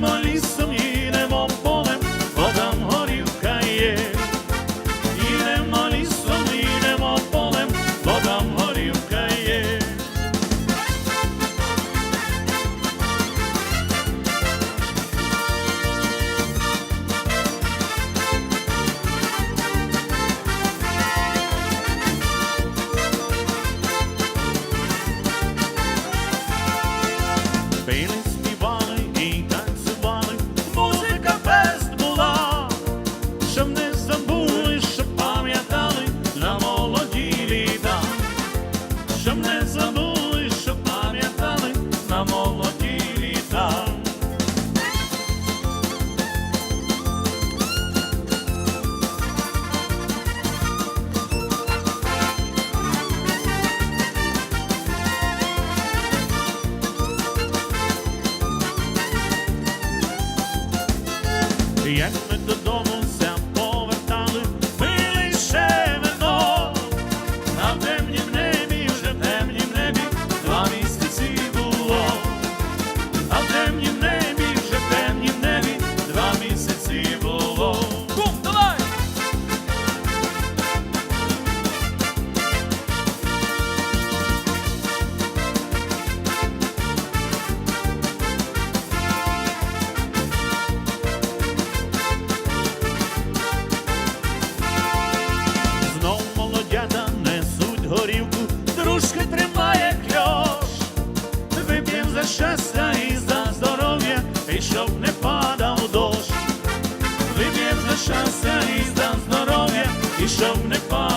Йдемо лісом, їдемо полем, бо там горівка є, Їдемо лісом, їдемо полем, бо там горівка є. Білий the end of the dawn. щастя і за здоров'я, і щоб не падав дощ, вип'єм за щастя і за здоров'я, і щоб не падав.